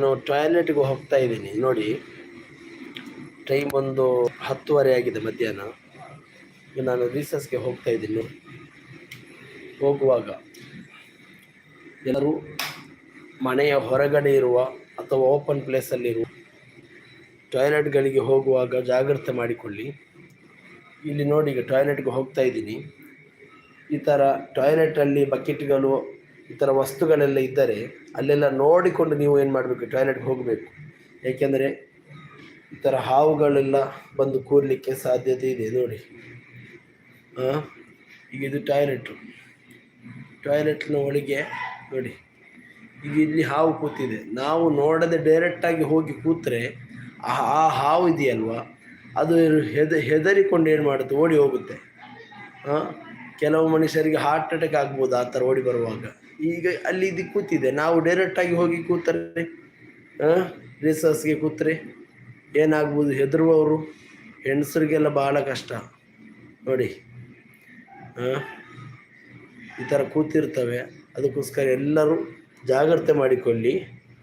ನಾನು ಟಾಯ್ಲೆಟ್ಗೆ ಹೋಗ್ತಾ ಇದ್ದೀನಿ. ನೋಡಿ ಟೈಮ್ ಒಂದು ಹತ್ತುವರೆ ಆಗಿದೆ ಮಧ್ಯಾಹ್ನ. ನಾನು ರೀಸಸ್ಗೆ ಹೋಗ್ತಾ ಇದ್ದೀನಿ. ಹೋಗುವಾಗ ಎಲ್ಲರೂ ಮನೆಯ ಹೊರಗಡೆ ಇರುವ ಅಥವಾ ಓಪನ್ ಪ್ಲೇಸಲ್ಲಿರುವ ಟಾಯ್ಲೆಟ್ಗಳಿಗೆ ಹೋಗುವಾಗ ಜಾಗ್ರತೆ ಮಾಡಿಕೊಳ್ಳಿ. ಇಲ್ಲಿ ನೋಡಿ, ಈಗ ಟಾಯ್ಲೆಟ್ಗೆ ಹೋಗ್ತಾ ಇದ್ದೀನಿ. ಈ ಥರ ಟಾಯ್ಲೆಟಲ್ಲಿ ಬಕೆಟ್ಗಳು ಈ ಥರ ವಸ್ತುಗಳೆಲ್ಲ ಇದ್ದರೆ ಅಲ್ಲೆಲ್ಲ ನೋಡಿಕೊಂಡು ನೀವು ಏನು ಮಾಡಬೇಕು? ಟಾಯ್ಲೆಟ್ಗೆ ಹೋಗಬೇಕು. ಏಕೆಂದರೆ ಈ ಥರ ಹಾವುಗಳೆಲ್ಲ ಬಂದು ಕೂರಲಿಕ್ಕೆ ಸಾಧ್ಯತೆ ಇದೆ ನೋಡಿ. ಹಾಂ ಈಗ ಇದು ಟಾಯ್ಲೆಟು ಟಾಯ್ಲೆಟ್ನ ಒಳಗೆ ನೋಡಿ. ಈಗ ಇಲ್ಲಿ ಹಾವು ಕೂತಿದೆ. ನಾವು ನೋಡದೆ ಡೈರೆಕ್ಟಾಗಿ ಹೋಗಿ ಕೂತ್ರೆ ಆ ಹಾವು ಇದೆಯಲ್ವ? ಅದು ಹೆದ, ಹೆದರಿಕೊಂಡು ಏನು ಮಾಡುತ್ತೆ? ಓಡಿ ಹೋಗುತ್ತೆ. ಹಾಂ ಕೆಲವು ಮನುಷ್ಯರಿಗೆ ಹಾರ್ಟ್ ಅಟ್ಯಾಕ್ ಆಗ್ಬೋದು ಆ ಥರ ಓಡಿ ಬರುವಾಗ. ಈಗ ಅಲ್ಲಿ ಇದು ಕೂತಿದೆ. ನಾವು ಡೈರೆಕ್ಟಾಗಿ ಹೋಗಿ ಕೂತರೆ ರಿಸರ್ಸ್ಗೆ ಕೂತ್ರೆ ಏನಾಗ್ಬೋದು? ಹೆದರುವವರು ಹೆಣ್ಸರಿಗೆಲ್ಲ ಭಾಳ ಕಷ್ಟ. ನೋಡಿ ಈ ಥರ ಕೂತಿರ್ತವೆ. ಅದಕ್ಕೋಸ್ಕರ ಎಲ್ಲರೂ ಜಾಗ್ರತೆ ಮಾಡಿಕೊಳ್ಳಿ.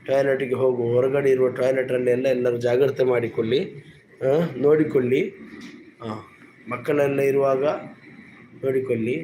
ಟಾಯ್ಲೆಟಿಗೆ ಹೋಗು, ಹೊರಗಡೆ ಇರುವ ಟಾಯ್ಲೆಟಲ್ಲಿ ಎಲ್ಲ ಎಲ್ಲರೂ ಜಾಗ್ರತೆ ಮಾಡಿಕೊಳ್ಳಿ. ನೋಡಿಕೊಳ್ಳಿ. ಹಾಂ ಮಕ್ಕಳೆಲ್ಲ ಇರುವಾಗ ನೋಡಿಕೊಳ್ಳಿ